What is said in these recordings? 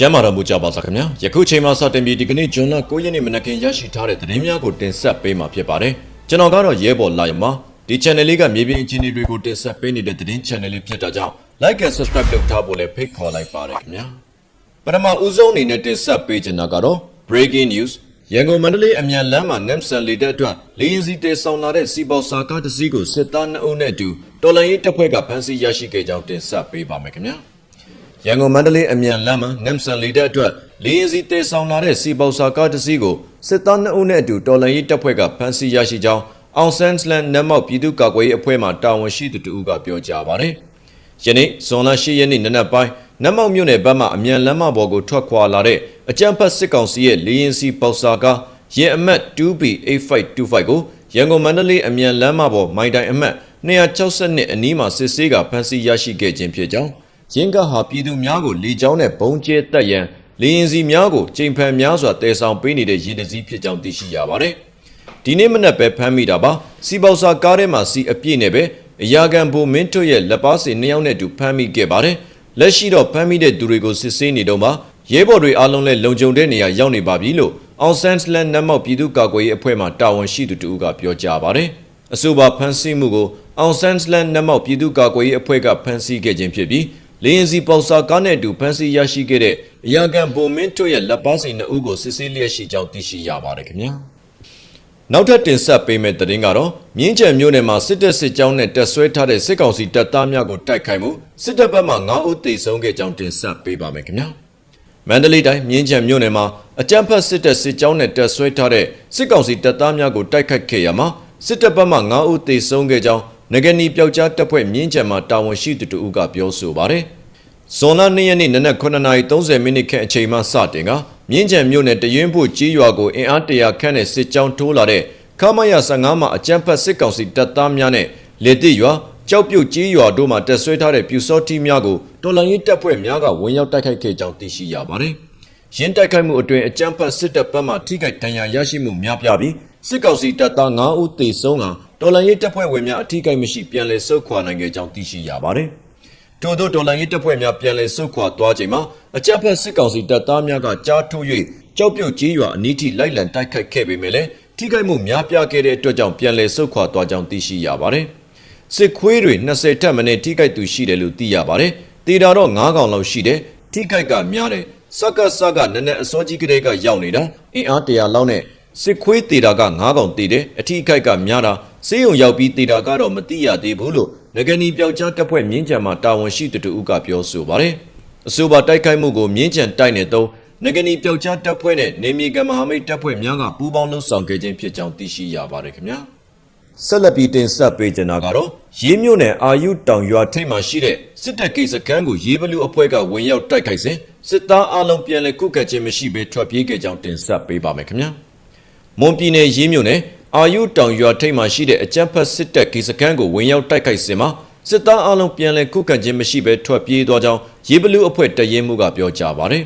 ကျမ်းမာတော်မူကြပါစားခင်ဗျာယခုချိန်မှာစတင်ပြီးဒီကနေ့ဂျွန်လ9ရက်နေ့မနက်ခင်းရရှိထားတဲ့သတင်းများကိုတင်ဆက်ပေးမှာဖြစ်ပါတယ်ကျွန်တော်ကတော့ရဲဘော်လာရမဒီ channel လေးကမြေပြင်အခြေအနေတွေကိုတင်ဆက်ပေးနေတဲ့သတင်း channel လေးဖြစ်တာကြောင့် like and subscribe လုပ်ထားဖို့လည်းဖိတ်ခေါ်လိုက်ပါတယ်ခင်ဗျာပထမဦးဆုံးအနေနဲ့တင်ဆက်ပေးချင်တာကတော့ breaking news ရန်ကုန်မန္တလေးအမြန်လမ်းမှာ NEMSA လေတပ်အတွက်လေရင်စီတေဆောင်လာတဲ့စီပေါစာကားတစ်စီးကိုစစ်သား2အုပ်နဲ့အတူတော်လိုင်းရေးတပ်ဖွဲ့ကဖမ်းဆီးရရှိခဲ့ကြောင်းတင်ဆက်ပေးပါမယ်ခင်ဗျာ ရန်ကုန်မန္တလေးအမြန်လမ်းမှာနမ်ဆန်လီတက်အတွက်လေရင်စီတေဆောင်လာတဲ့စီပေါစာကားတစ်စီးကိုစစ်သား2ဦးနဲ့အတူတော်လန်ရေးတပ်ဖွဲ့ကဖမ်းဆီးရရှိကြောင်းအောင်ဆန်းစလန်နမ်မောက်ပြည်သူ့ကာကွယ်ရေးအဖွဲ့မှတာဝန်ရှိသူတို့ကပြောကြားပါတယ်။ယနေ့ဇွန်လ10ရက်နေ့နနက်ပိုင်းနမ်မောက်မြို့နယ်ဘက်မှအမြန်လမ်းမပေါ်ကိုထွက်ခွာလာတဲ့အကြမ်းဖက်စစ်ကောင်စီရဲ့လေရင်စီပေါစာကားရဲအမတ် 2B8525 ကိုရန်ကုန်မန္တလေးအမြန်လမ်းမပေါ်မိုင်တိုင်အမတ်262အနီးမှာစစ်ဆေးကဖမ်းဆီးရရှိခဲ့ခြင်းဖြစ်ကြောင်း ရင်းကဟာပြည်သူများကိုလေကြောင်းနဲ့ဘုံကျဲတက်ရန်လေရင်စီများကိုချိန်ဖန်များစွာတည်ဆောင်ပေးနေတဲ့ရည်တစည်းဖြစ်ကြောင်းသိရှိရပါတယ်။ဒီနေ့မနက်ပဲဖမ်းမိတာပါ။စီပေါစာကားထဲမှာစီအပြည့်နဲ့ပဲအရာခံဘိုမင်းထွတ်ရဲ့လက်ပါစီနှစ်ယောက်နဲ့အတူဖမ်းမိခဲ့ပါတယ်။လက်ရှိတော့ဖမ်းမိတဲ့သူတွေကိုစစ်ဆေးနေတော့မှရဲဘော်တွေအားလုံးလည်းလုံခြုံတဲ့နေရာရောက်နေပါပြီလို့အောင်ဆန်းစလန်နတ်မောက်ပြည်သူ့ကာကွယ်ရေးအဖွဲ့မှတာဝန်ရှိသူတူကပြောကြားပါတယ်။အဆိုပါဖမ်းဆီးမှုကိုအောင်ဆန်းစလန်နတ်မောက်ပြည်သူ့ကာကွယ်ရေးအဖွဲ့ကဖမ်းဆီးခဲ့ခြင်းဖြစ်ပြီး လေရင်စီပေါစာကားနဲ့အတူဖမ်းဆီးရရှိခဲ့တဲ့အရာခံဘုံမင်းတို့ရဲ့လက်ပါစီနှစ်ဦးကိုစစ်ဆေးလျက်ရှိကြောင်းသိရှိရပါတယ်ခင်ဗျာနောက်ထပ်တင်ဆက်ပေးမယ့်သတင်းကတော့မြင်းကြံမြို့နယ်မှာစစ်တပ်စစ်ကြောင်းနဲ့တပ်ဆွဲထားတဲ့စစ်ကောင်စီတပ်သားများကိုတိုက်ခိုက်မှုစစ်တပ်ဘက်မှ9ဦးသေဆုံးခဲ့ကြောင်းတင်ဆက်ပေးပါမယ်ခင်ဗျာမန္တလေးတိုင်းမြင်းကြံမြို့နယ်မှာအကြမ်းဖက်စစ်တပ်စစ်ကြောင်းနဲ့တပ်ဆွဲထားတဲ့စစ်ကောင်စီတပ်သားများကိုတိုက်ခိုက်ခဲ့ရမှာစစ်တပ်ဘက်မှ9ဦးသေဆုံးခဲ့ကြောင်း ငကနီပျောက်ကြားတပ်ဖွဲ့မြင်းကြံမှာတာဝန်ရှိသူတို့ကပြောဆိုပါတယ်။ဇွန်လ2ရက်နေ့နနက်9:30မိနစ်ခန့်အချိန်မှစတင်ကမြင်းကြံမြို့နယ်တရင်ဖို့ကြီးရွာကိုအင်အားတရာခန့်နဲ့စစ်ကြောင်းထိုးလာတဲ့ခမရ15မှာအကြမ်းဖက်စစ်ကောင်စီတပ်သားများနဲ့လေတိရွာကြောက်ပြုတ်ကြီးရွာတို့မှတက်ဆွဲထားတဲ့ပြူစောတိများကိုတော်လန်ရေးတပ်ဖွဲ့များကဝင်ရောက်တိုက်ခိုက်ခဲ့ကြောင်းသိရှိရပါတယ်။ရင်းတိုက်ခိုက်မှုအတွင်းအကြမ်းဖက်စစ်တပ်ဘက်မှထိခိုက်ဒဏ်ရာရရှိမှုများပြားပြီးစစ်ကောင်စီတပ်သား9ဦးသေဆုံးက တော်လန်ရေးတပ်ဖွဲ့ဝင်များအထိကိမရှိပြန်လည်ဆုတ်ခွာနိုင်ခဲ့ကြောင်းသိရှိရပါတယ်။ထို့သောတော်လန်ရေးတပ်ဖွဲ့များပြန်လည်ဆုတ်ခွာသွားချိန်မှာအကြမ်းဖက်စစ်ကောင်စီတပ်သားများကကြားထုတ်၍ကြောက်ပြုတ်ကြီးရွာအနီးထိလိုက်လံတိုက်ခိုက်ခဲ့ပေမဲ့လည်းထိခိုက်မှုများပြားခဲ့တဲ့အတွက်ကြောင့်ပြန်လည်ဆုတ်ခွာသွားကြောင်းသိရှိရပါတယ်။စစ်ခွေးတွေ20ထက်မနည်းထိခိုက်သူရှိတယ်လို့သိရပါတယ်။တေတာတော့9កောင်လောက်ရှိတယ်။ထိခိုက်ကများတယ်။စက္ကစကနည်းနည်းအစောကြီးကလေးကရောက်နေတာအင်အား100လောက်နဲ့စစ်ခွေးတေတာက9កောင်တေတယ်အထိခိုက်ကများတာ စေးုံရောက်ပြီးတေတာကတော့မသိရသေးဘူးလို့ငကနီပျောက်ကြားတပ်ဖွဲ့မြင်းကြံမှာတာဝန်ရှိသူတို့ကပြောဆိုပါတယ်အဆိုပါတိုက်ခိုက်မှုကိုမြင်းကြံတိုက်နေတော့ငကနီပျောက်ကြားတပ်ဖွဲ့နဲ့နေမီကမဟာမိတ်တပ်ဖွဲ့များကပူးပေါင်းလှုပ်ဆောင်ခဲ့ခြင်းဖြစ်ကြောင်းသိရှိရပါတယ်ခင်ဗျာဆက်လက်ပြီးတင်ဆက်ပေးကြတာကတော့ရေးမြို့နယ်အာယုတောင်ရွာထိပ်မှာရှိတဲ့စစ်တပ်ကိစ္စကမ်းကိုရေးဘလူအဖွဲ့ကဝင်ရောက်တိုက်ခိုက်စဉ်စစ်သားအလုံးပြန်လည်ကုကတ်ခြင်းမရှိဘဲထွက်ပြေးခဲ့ကြောင်းတင်ဆက်ပေးပါမယ်ခင်ဗျာမွန်ပြည်နယ်ရေးမြို့နယ် အာယုတောင်ရွာထိပ်မှာရှိတဲ့အကြမ်းဖက်စစ်တပ်ကိစ္စကမ်းကိုဝင်ရောက်တိုက်ခိုက်စဉ်မှာစစ်သားအလုံးပြန်လည်ကုကတ်ခြင်းမရှိဘဲထွက်ပြေးသွားကြောင်းရေးဘလူအဖွဲ့တရင်မှုကပြောကြားပါတယ်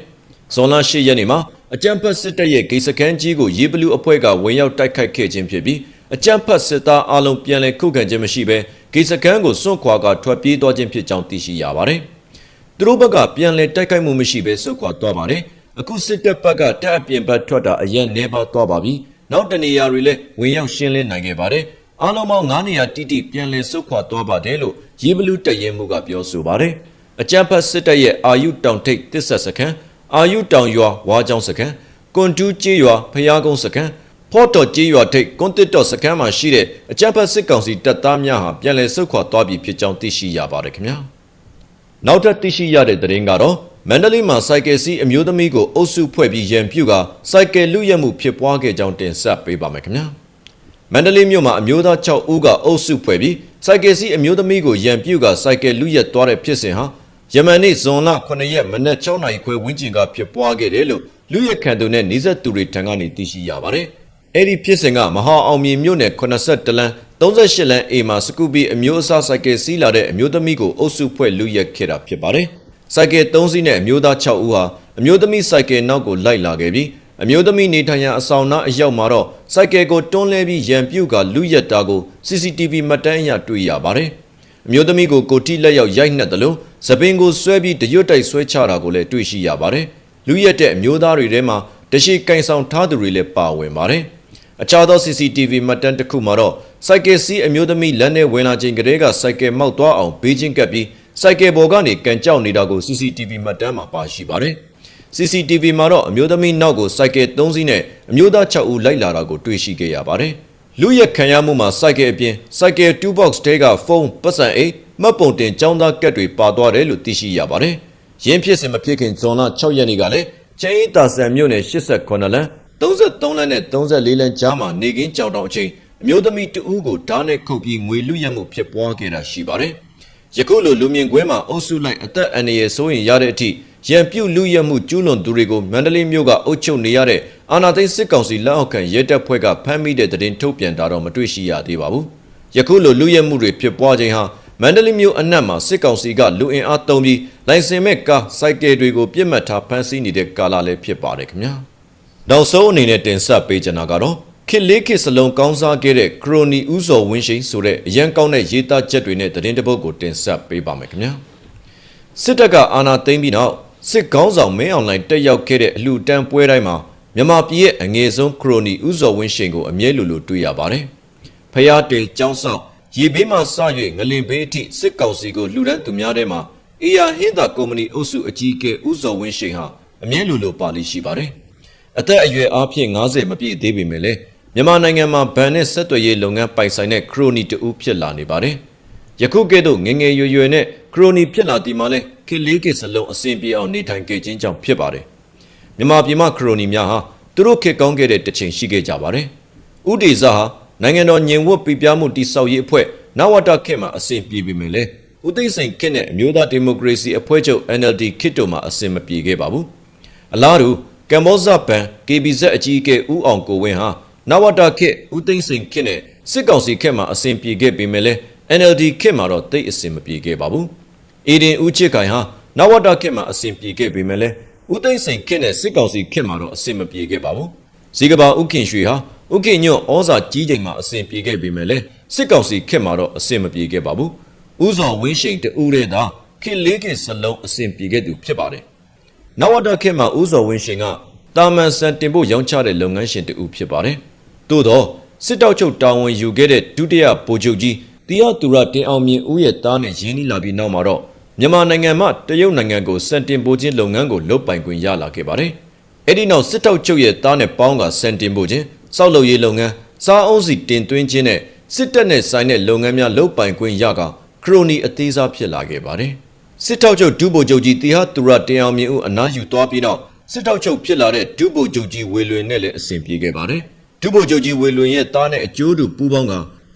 ဇွန်လ10ရက်နေ့မှာအကြမ်းဖက်စစ်တပ်ရဲ့ဂိတ်စခန်းကြီးကိုရေးဘလူအဖွဲ့ကဝင်ရောက်တိုက်ခိုက်ခဲ့ခြင်းဖြစ်ပြီးအကြမ်းဖက်စစ်သားအလုံးပြန်လည်ခုခံခြင်းမရှိဘဲဂိတ်စခန်းကိုစွန့်ခွာကထွက်ပြေးသွားခြင်းဖြစ်ကြောင်းသိရှိရပါတယ်။သူတို့ဘက်ကပြန်လည်တိုက်ခိုက်မှုမရှိဘဲစွန့်ခွာသွားပါတယ်။အခုစစ်တပ်ဘက်ကတပ်အပြင်ဘက်ထွက်တာအရင်နေပါသွားပါပြီ။ နောက်တနေရာတွေလည်းဝင်ရောက်ရှင်းလင်းနိုင်ခဲ့ပါတယ်။အားလုံးပေါင်း9နေရာတိတိပြန်လည်စွန့်ခွာသွားပါတယ်လို့ရေးဘလူတရင်မှုကပြောဆိုပါတယ်။အကြမ်းဖက်စစ်တပ်ရဲ့အာယုတောင်ထိပ်တစ်ဆက်စခန်းအာယုတောင်ရွာဝါကြောင်စခန်းကွန်တူးကျေးရွာဖျားကုန်းစခန်းဖော့တော်ကျေးရွာထိပ်ကွန်တစ်တော်စခန်းမှာရှိတဲ့အကြမ်းဖက်စစ်ကောင်စီတပ်သားများဟာပြန်လည်ဆုတ်ခွာသွားပြီဖြစ်ကြောင်းသိရှိရပါတယ်ခင်ဗျာနောက်ထပ်သိရှိရတဲ့သတင်းကတော့ မန္တလေးမှာစိုက်ကယ်စီးအမျိုးသမီးကိုအုပ်စုဖွဲ့ပြီးရန်ပြုကစိုက်ကယ်လူရက်မှုဖြစ်ပွားခဲ့ကြောင်းတင်ဆက်ပေးပါမယ်ခင်ဗျာမန္တလေးမြို့မှာအမျိုးသား6ဦးကအုပ်စုဖွဲ့ပြီးစိုက်ကယ်စီးအမျိုးသမီးကိုရန်ပြုကစိုက်ကယ်လူရက်သွားတဲ့ဖြစ်စဉ်ဟာယမန်နေ့ဇွန်လ9ရက်မနက်6နာရီခွဲဝန်းကျင်ကဖြစ်ပွားခဲ့တယ်လို့လူရက်ခံသူနဲ့နေဆက်သူတွေထံကနေသိရှိရပါတယ်။အဲ့ဒီဖြစ်စဉ်ကမဟာအောင်မြေမြို့နယ်82လမ်း38လမ်းအေမှာစကူဘီအမျိုးအစားစိုက်ကယ်စီးလာတဲ့အမျိုးသမီးကိုအုပ်စုဖွဲ့လူရက်ခဲ့တာဖြစ်ပါတယ်။ စိုက်ကယ်3စီးနဲ့အမျိုးသား6ဦးဟာအမျိုးသမီးစိုက်ကယ်နောက်ကိုလိုက်လာခဲ့ပြီးအမျိုးသမီးနေထိုင်ရာအဆောင်နာအရောက်မှာတော့စိုက်ကယ်ကိုတွန်းလဲပြီးရန်ပြုတ်ကလူရက်တာကို CCTV မှတ်တမ်းအရတွေ့ရပါတယ်။အမျိုးသမီးကိုကိုတိလက်ရောက်ရိုက်နှက်တယ်လို့သပင်ကိုဆွဲပြီးတရွတ်တိုက်ဆွဲချတာကိုလည်းတွေ့ရှိရပါတယ်။လူရက်တဲ့အမျိုးသားတွေထဲမှာတရှိကင်ဆောင်ထားသူတွေလည်းပါဝင်ပါတယ်။အခြားသော CCTV မှတ်တမ်းတစ်ခုမှာတော့စိုက်ကယ်စီးအမျိုးသမီးလက်နဲ့ဝင်လာချိန်ကတည်းကစိုက်ကယ်မောက်သွားအောင်ဘေးချင်းကပ်ပြီး စိုက်ကယ်ပေါ်ကနေကန်ကြောက်နေတာကို CCTV မှတ်တမ်းမှာပါရှိပါတယ်။ CCTV မှာတော့အမျိုးသမီးနောက်ကိုစိုက်ကယ်3စီးနဲ့အမျိုးသား6ဦးလိုက်လာတာကိုတွေ့ရှိခဲ့ရပါတယ်။လူရက်ခံရမှုမှာစိုက်ကယ်အပြင်စိုက်ကယ်2 box တဲကဖုန်းပတ်စံအိတ်မှတ်ပုံတင်ចောင်းသားကက်တွေပါသွားတယ်လို့သိရှိရပါတယ်။ရင်းဖြစ်စဉ်မဖြစ်ခင်ဇွန်လ6ရက်နေ့ကလည်းချင်းဤတာဆန်မြို့နယ်89လမ်း33လမ်းနဲ့34လမ်းကြားမှာနေကင်းကြောက်တောင်အချိန်အမျိုးသမီးတဦးကိုဓာတ်နဲ့ခုတ်ပြီးငွေလူရက်မှုဖြစ်ပွားခဲ့တာရှိပါတယ်။ ယခုလိုလူမြင်ကွင်းမှာအုပ်စုလိုက်အသက်အန္တရာယ်ဆိုရင်ရတဲ့အထိရန်ပြုတ်လူရက်မှုကျူးလွန်သူတွေကိုမန္တလေးမြို့ကအုပ်ချုပ်နေရတဲ့အာဏာသိမ်းစစ်ကောင်စီလက်အောက်ခံရဲတပ်ဖွဲ့ကဖမ်းမိတဲ့တဲ့တင်ထုတ်ပြန်တာတော့မတွေ့ရှိရသေးပါဘူး။ယခုလိုလူရက်မှုတွေဖြစ်ပွားခြင်းဟာမန္တလေးမြို့အနှံ့မှာစစ်ကောင်စီကလူအင်အားသုံးပြီးလိုင်စင်မဲ့ကားစိုက်ကယ်တွေကိုပြစ်မှတ်ထားဖမ်းဆီးနေတဲ့ကာလလည်းဖြစ်ပါတယ်ခင်ဗျာ။နောက်ဆုံးအနေနဲ့တင်ဆက်ပေးချင်တာကတော့ ခေတ်လေးခေတ်စလုံးကောင်းစားခဲ့တဲ့ခရိုနီဥစော်ဝင်းရှိန်ဆိုတဲ့အရန်ကောင်းတဲ့ရေးသားချက်တွေနဲ့သတင်းတစ်ပုဒ်ကိုတင်ဆက်ပေးပါမယ်ခင်ဗျာ။စစ်တပ်ကအာဏာသိမ်းပြီးနောက်စစ်ကောင်းဆောင်မင်းအောင်လှိုင်တက်ရောက်ခဲ့တဲ့အလှူတန်းပွဲတိုင်းမှာမြန်မာပြည်ရဲ့အငယ်ဆုံးခရိုနီဥစော်ဝင်းရှိန်ကိုအမြဲလိုလိုတွေ့ရပါတယ်။ဖျားတေကျောင်းဆောင်ရေဘေးမှစ၍ငလင်ဘေးအထိစစ်ကောင်စီကိုလှူဒန်းသူများထဲမှာအေယာဟင်းသာကုမ္ပဏီအုပ်စုအကြီးအကဲဦးစော်ဝင်းရှိန်ဟာအမြဲလိုလိုပါလိရှိပါတယ်။အသက်အရွယ်အားဖြင့်90မပြည့်သေးပေမဲ့လည်း မြန်မာနိုင်ငံမှာဗန်နဲ့ဆက်သွယ်ရေးလုပ်ငန်းပိုင်ဆိုင်တဲ့ခရိုနီတဦးဖြစ်လာနေပါတယ်။ယခုကဲ့သို့ငယ်ငယ်ရွယ်ရွယ်နဲ့ခရိုနီဖြစ်လာဒီမှာလဲခေတ်လေးခေတ်စလုံးအစဉ်ပြေအောင်နေထိုင်ခဲ့ခြင်းကြောင့်ဖြစ်ပါတယ်။မြန်မာပြည်မှာခရိုနီများဟာသူတို့ခေတ်ကောင်းခဲ့တဲ့တစ်ချိန်ရှိခဲ့ကြပါတယ်။ဥဒေဇာဟာနိုင်ငံတော်ညင်ဝတ်ပြပြမှုတိစောက်ရေးအဖွဲ့နဝတခေတ်မှာအစဉ်ပြေပေမဲ့လေဦးသိန်းစိန်ခေတ်နဲ့အမျိုးသားဒီမိုကရေစီအဖွဲ့ချုပ် NLD ခေတ်တို့မှာအစဉ်မပြေခဲ့ပါဘူးအလားတူကမ္ဘောဇဘန် KBZ အကြီးအကဲဦးအောင်ကိုဝင်းဟာ နဝတခေတ်ဦးသိန်းစိန်ခေတ်နဲ့စစ်ကောင်စီခေတ်မှာအစဉ်ပြေခဲ့ပေမဲ့လေ NLD ခေတ်မှာတော့တိတ်အစဉ်မပြေခဲ့ပါဘူးအေဒင်ဦးချစ်ခိုင်ဟာနဝတခေတ်မှာအစဉ်ပြေခဲ့ပေမဲ့လေဦးသိန်းစိန်ခေတ်နဲ့စစ်ကောင်စီခေတ်မှာတော့အစဉ်မပြေခဲ့ပါဘူးဇီကဘာဥခင်ရွှေဟာဥက္ကညွန့်ဩဇာကြီးချိန်မှာအစဉ်ပြေခဲ့ပေမဲ့လည်းစစ်ကောင်စီခက်မှာတော့အစဉ်မပြေခဲ့ပါဘူး။ဥဇော်ဝင်းရှိန်တူတဲ့သာခေလေးခေစလုံးအစဉ်ပြေခဲ့သူဖြစ်ပါတယ်။နဝတခေမှာဥဇော်ဝင်းရှိန်ကတာမန်စံတင်ဖို့ရောင်းချတဲ့လုပ်ငန်းရှင်တူဖြစ်ပါတယ်။ သို့တော့စစ်တောက်ချုပ်တာဝန်ယူခဲ့တဲ့ဒုတိယဗိုလ်ချုပ်ကြီးတရားသူရတင်အောင်မြင့်ဦးရဲ့သားနဲ့ရင်းနှီးလာပြီးနောက်မှာတော့မြန်မာနိုင်ငံမှာတရုတ်နိုင်ငံကိုစံတင်ပို့ခြင်းလုပ်ငန်းကိုလုပ်ပိုင်ခွင့်ရလာခဲ့ပါတယ်။အဲ့ဒီနောက်စစ်တောက်ချုပ်ရဲ့သားနဲ့ပေါင်းကစံတင်ပို့ခြင်းစောက်လုပ်ရေးလုပ်ငန်းစားအုံးစီတင်သွင်းခြင်းနဲ့စစ်တပ်နဲ့ဆိုင်တဲ့လုပ်ငန်းများလုပ်ပိုင်ခွင့်ရကခရိုနီအသေးစားဖြစ်လာခဲ့ပါတယ်။စစ်ထောက်ချုပ်ဒုဗိုလ်ချုပ်ကြီးတီဟာသူရတင်အောင်မြင့်ဦးအနားယူသွားပြီးတော့စစ်ထောက်ချုပ်ဖြစ်လာတဲ့ဒုဗိုလ်ချုပ်ကြီးဝေလွင်နဲ့လည်းအဆင်ပြေခဲ့ပါတယ်။ ဒုဗိုလ်ချုပ်ကြီးဝေလွင်ရဲ့သားနဲ့အကျိုးတူပူးပေါင်းက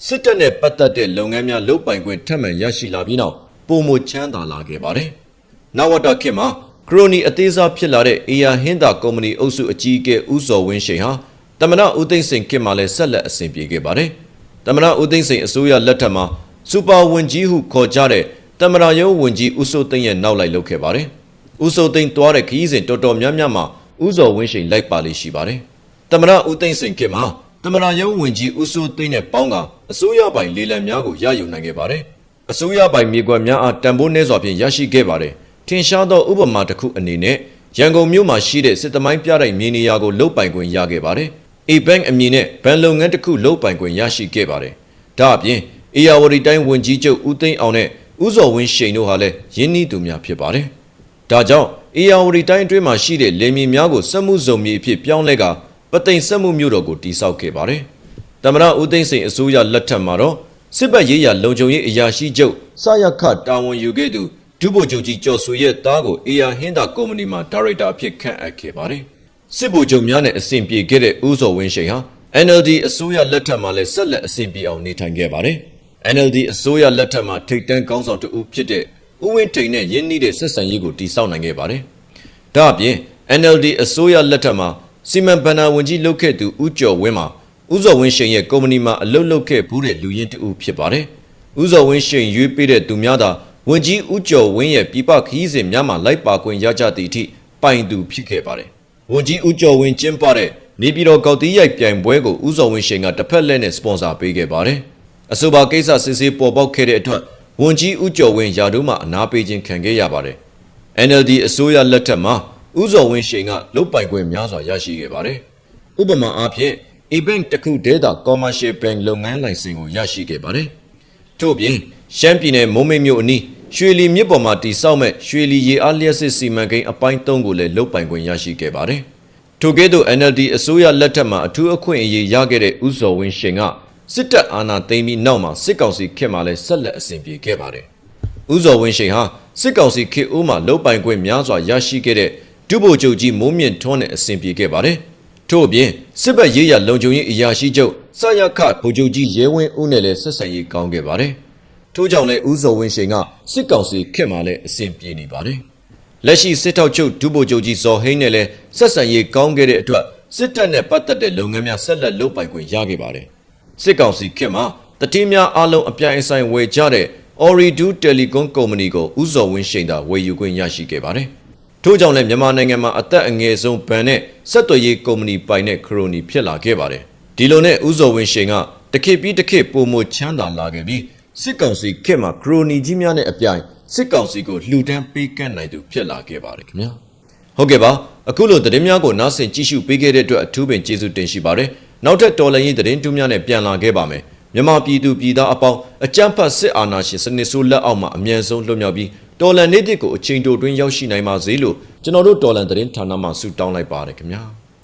စစ်တပ်နဲ့ပတ်သက်တဲ့လုပ်ငန်းများလုပ်ပိုင်ခွင့်ထပ်မံရရှိလာပြီးနောက်ပုံမချမ်းသာလာခဲ့ပါတယ်။နဝတခေတ်မှာခရိုနီအသေးစားဖြစ်လာတဲ့အေယာဟင်းသာကုမ္ပဏီအုပ်စုအကြီးအကဲဦးစော်ဝင်းရှိန်ဟာတမနာဦးသိန်းစိန်ခေတ်မှာလည်းဆက်လက်အဆင်ပြေခဲ့ပါတယ်။တမနာဦးသိန်းစိန်အစိုးရလက်ထက်မှာစူပါဝင်ကြီးဟုခေါ်ကြတဲ့တမနာရုံးဝင်ကြီးဦးစိုးသိန်းရဲ့နောက်လိုက်လုပ်ခဲ့ပါတယ်။ဦးစိုးသိန်းသွားတဲ့ခရီးစဉ်တော်တော်များများမှာဦးစော်ဝင်းရှိန်လိုက်ပါလိမ့်ရှိပါတယ်။ တမနာဦးသိန်းစိန်ခေတ်မှာတမနာရုံးဝင်ကြီးဦးစိုးသိန်းနဲ့ပေါင်းကအစိုးရပိုင်လေလံများကိုရယူနိုင်ခဲ့ပါတယ်။အစိုးရပိုင်မြေကွက်များအားတန်ဖိုးနှဲစွာဖြင့်ရရှိခဲ့ပါတယ်။ထင်ရှားသောဥပမာတစ်ခုအနေနဲ့ရန်ကုန်မြို့မှာရှိတဲ့စစ်သမိုင်းပြတိုက်မြေနေရာကိုလုတ်ပိုင်ခွင့်ရခဲ့ပါတယ်။ A-Bank အမည်နဲ့ဘဏ်လုပ်ငန်းတစ်ခုလုပ်ပိုင်ခွင့်ရရှိခဲ့ပါတယ်။ဒါအပြင်အေယာဝတီတိုင်းဝန်ကြီးချုပ်ဦးသိန်းအောင်နဲ့ဦးစော်ဝင်းရှိန်တို့ဟာလည်းရင်းနှီးသူများဖြစ်ပါတယ်။ဒါကြောင့်အေယာဝတီတိုင်းအတွင်းမှာရှိတဲ့လယ်မြေများကိုစက်မှုဇုံမြေအဖြစ်ပြောင်းလဲက ပသိမ်စက်မှုမြို့တော်ကိုတည်ဆောက်ခဲ့ပါတယ်။တမရဦးသိန်းစိန်အစိုးရလက်ထက်မှာတော့စစ်ဘက်ရေးရာလုံခြုံရေးအရာရှိချုပ်စရခတာဝန်ယူခဲ့သူဒုဗိုလ်ချုပ်ကြီးကျော်ဆွေရဲ့သားကိုအေယာဟင်းသာကုမ္ပဏီမှာဒါရိုက်တာအဖြစ်ခန့်အပ်ခဲ့ပါတယ်။စစ်ဗိုလ်ချုပ်များနဲ့အစဉ်ပြေခဲ့တဲ့ဦးစော်ဝင်းရှိန်ဟာ NLD အစိုးရလက်ထက်မှာလည်းဆက်လက်အစဉ်ပြေအောင်နေထိုင်ခဲ့ပါတယ်။ NLD အစိုးရလက်ထက်မှာထိတ်တန်းကောင်းဆောင်တဦးဖြစ်တဲ့ဦးဝင်းထိန်နဲ့ရင်းနှီးတဲ့ဆက်ဆံရေးကိုတည်ဆောက်နိုင်ခဲ့ပါတယ်။ဒါအပြင် NLD အစိုးရလက်ထက်မှာ စီမံဘဏ္ဍာဝန်ကြီးလုပ်ခဲ့သူဦးကျော်ဝင်းမှာဦးစော်ဝင်းရှိန်ရဲ့ကုမ္ပဏီမှာအလုပ်လုပ်ခဲ့ဘူးတဲ့လူရင်းတဦးဖြစ်ပါတယ်။ဦးစော်ဝင်းရှိန်ရွေးပေးတဲ့သူများသာဝန်ကြီးဦးကျော်ဝင်းရဲ့ပြပခီးစဉ်များမှာလိုက်ပါခွင့်ရကြသည့်အထိပိုင်သူဖြစ်ခဲ့ပါတယ်ဝန်ကြီးဦးကျော်ဝင်းကျင်းပတဲ့နေပြည်တော်ကောက်တီးရိုက်ပြိုင်ပွဲကိုဦးစော်ဝင်းရှိန်ကတစ်ဖက်လက်နဲ့စပွန်ဆာပေးခဲ့ပါတယ်။အဆိုပါကိစ္စစစ်ဆေးပေါ်ပေါက်ခဲ့တဲ့အတွက်ဝန်ကြီးဦးကျော်ဝင်းယာတို့မှအနာပေးခြင်းခံခဲ့ရပါတယ်။ NLD အစိုးရလက်ထက်မှာ ဦးဇော်ဝင်းရှိန်ကလုတ်ပိုင်ခွင့်များစွာရရှိခဲ့ပါတယ်။ဥပမာအားဖြင့် e-bank တစ်ခုတည်းသာ commercial bank လုပ်ငန်းလိုင်စင်ကိုရရှိခဲ့ပါတယ်။ထို့ပြင်ရှမ်းပြည်နယ်မုံမိတ်မြို့အနီးရွှေလီမြစ်ပေါ်မှာတည်ဆောက်မဲ့ရွှေလီရေအားလျှက်စစ်စီမံကိန်းအပိုင်း၃ကိုလည်းလုတ်ပိုင်ခွင့်ရရှိခဲ့ပါတယ်။ထို့ကဲ့သို့ NLD အစိုးရလက်ထက်မှာအထူးအခွင့်အရေးရခဲ့တဲ့ဦးဇော်ဝင်းရှိန်ကစစ်တပ်အာဏာသိမ်းပြီးနောက်မှာစစ်ကောင်စီခေတ်မှာလည်းဆက်လက်အစဉ်ပြေခဲ့ပါတယ်။ဦးဇော်ဝင်းရှိန်ဟာစစ်ကောင်စီခေတ်ဦးမှာလုံပိုင်ခွင့်များစွာရရှိခဲ့တဲ့ ဒုဗိုလ်ချုပ်ကြီးမိုးမြင့်ထွန်းနဲ့အစဉ်ပြေခဲ့ပါတယ်။ထို့အပြင်စစ်ဘက်ရေးရလုံခြုံရေးအရာရှိချုပ်စရခဗိုလ်ချုပ်ကြီးရဲဝင်းဦးနဲ့လည်းဆက်ဆံရေးကောင်းခဲ့ပါတယ်။ထို့ကြောင့်လည်းဦးဇော်ဝင်းရှိန်ကစစ်ကောင်စီခေတ်မှာလည်းအစဉ်ပြေနေပါတယ်။လက်ရှိစစ်ထောက်ချုပ်ဒုဗိုလ်ချုပ်ကြီးဇော်ဟိန်းနဲ့လည်းဆက်ဆံရေးကောင်းခဲ့တဲ့အတွက်စစ်တပ်နဲ့ပတ်သက်တဲ့လုပ်ငန်းများဆက်လက်လုပ်ပိုင်ခွင့်ရခဲ့ပါတယ်။စစ်ကောင်စီခေတ်မှာတတိများအလုံးအပြိုင်အဆိုင်ဝယ်ကြတဲ့ Oridu Telecom ကုမ္ပဏီကိုဦးဇော်ဝင်းရှိန်သာဝယ်ယူခွင့်ရရှိခဲ့ပါတယ်။ ထို့ကြောင့်လည်းမြန်မာနိုင်ငံမှာအသက်အငယ်ဆုံးဗန်နဲ့ဆက်သွယ်ရေးကုမ္ပဏီပိုင်တဲ့ခရိုနီဖြစ်လာခဲ့ပါတယ်။ဒီလိုနဲ့ဦးဇော်ဝင်းရှိန်ကတခေတ်ပြီးတခေတ်ပုံမချမ်းသာလာခဲ့ပြီးစစ်ကောင်စီခေတ်မှာခရိုနီကြီးများနဲ့အပြိုင်စစ်ကောင်စီကိုလှူဒန်းပေးကမ်းနိုင်သူဖြစ်လာခဲ့ပါတယ်ခင်ဗျာ။ဟုတ်ကဲ့ပါအခုလိုသတင်းများကိုနားဆင်ကြည့်ရှုပေးခဲ့တဲ့အတွက်အထူးပင်ကျေးဇူးတင်ရှိပါတယ်နောက်ထပ်တော်လှန်ရေးသတင်းတူးများနဲ့ပြန်လာခဲ့ပါမယ်မြန်မာပြည်သူပြည်သားအပေါင်းအကြမ်းဖက်စစ်အာဏာရှင်စနစ်ဆိုးလက်အောက်မှာအမြန်ဆုံးလွတ်မြောက်ပြီး တော်လှန်နေ့တစ်ကိုအချိန်တိုတွင်းရောက်ရှိနိုင်ပါစေလို့ကျွန်တော်တို့တော်လှန်သတင်းဌာနမှဆုတောင်းလိုက်ပါတယ်ခင်ဗျာ